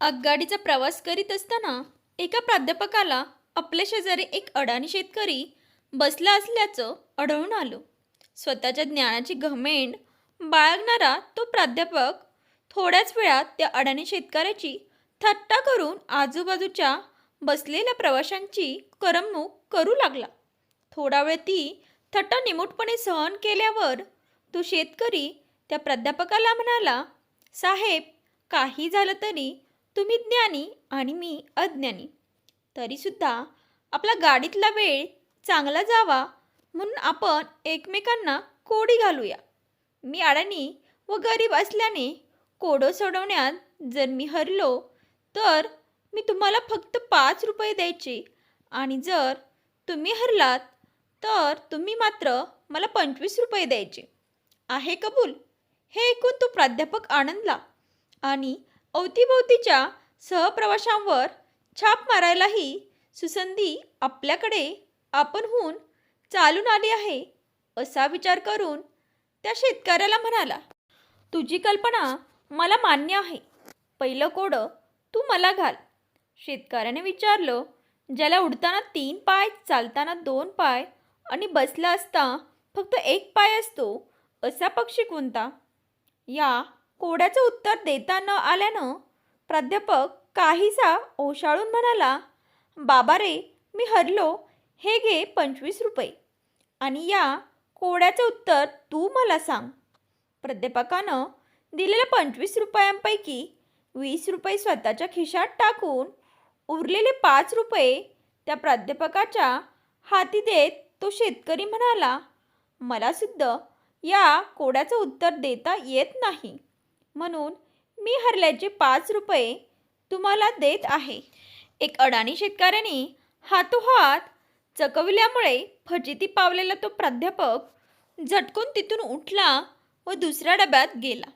आगगाडीचा प्रवास करीत असताना एका प्राध्यापकाला आपल्या शेजारी एक अडाणी शेतकरी बसला असल्याचं आढळून आलं. स्वतःच्या ज्ञानाची घमेंड बाळगणारा तो प्राध्यापक थोड्याच वेळात त्या अडाणी शेतकऱ्याची थट्टा करून आजूबाजूच्या बसलेल्या प्रवाशांची करमणूक करू लागला. थोडा वेळ ती थट्टा निमूटपणे सहन केल्यावर तो शेतकरी त्या प्राध्यापकाला म्हणाला साहेब काही झालं तरी तुम्ही ज्ञानी आणि मी अज्ञानी. तरीसुद्धा आपला गाडीतला वेळ चांगला जावा म्हणून आपण एकमेकांना कोडी घालूया. मी अडाणी व गरीब असल्याने कोडं सोडवण्यात जर मी हरलो तर मी तुम्हाला फक्त पाच रुपये द्यायचे. आणि जर तुम्ही हरलात तर तुम्ही मात्र मला पंचवीस रुपये द्यायचे. आहे कबूल? हे ऐकून तो प्राध्यापक आनंदला आणि अवतीभोवतीच्या सहप्रवाशांवर छाप मारायलाही सुसंधी आपल्याकडे आपणहून चालून आली आहे असा विचार करून त्या शेतकऱ्याला म्हणाला तुझी कल्पना मला मान्य आहे. पहिलं कोडं तू मला घाल. शेतकऱ्याने विचारलं ज्याला उडताना तीन पाय चालताना दोन पाय आणि बसला असता फक्त एक पाय असतो असा पक्षी कोणता? या कोड्याचं उत्तर देता न आल्यानं प्राध्यापक काहीसा ओशाळून म्हणाला बाबा रे मी हरलो. हे घे पंचवीस रुपये. आणि या कोड्याचं उत्तर तू मला सांग. प्राध्यापकानं दिलेल्या पंचवीस रुपयांपैकी वीस रुपये स्वतःच्या खिशात टाकून उरलेले पाच रुपये त्या प्राध्यापकाच्या हाती देत तो शेतकरी म्हणाला मलासुद्धा या कोड्याचं उत्तर देता येत नाही. म्हणून मी हरल्याचे पाच रुपये तुम्हाला देत आहे. एक अडाणी शेतकऱ्याने हातोहात चकविल्यामुळे फजिती पावलेला तो प्राध्यापक झटकून तिथून उठला व दुसऱ्या डब्यात गेला.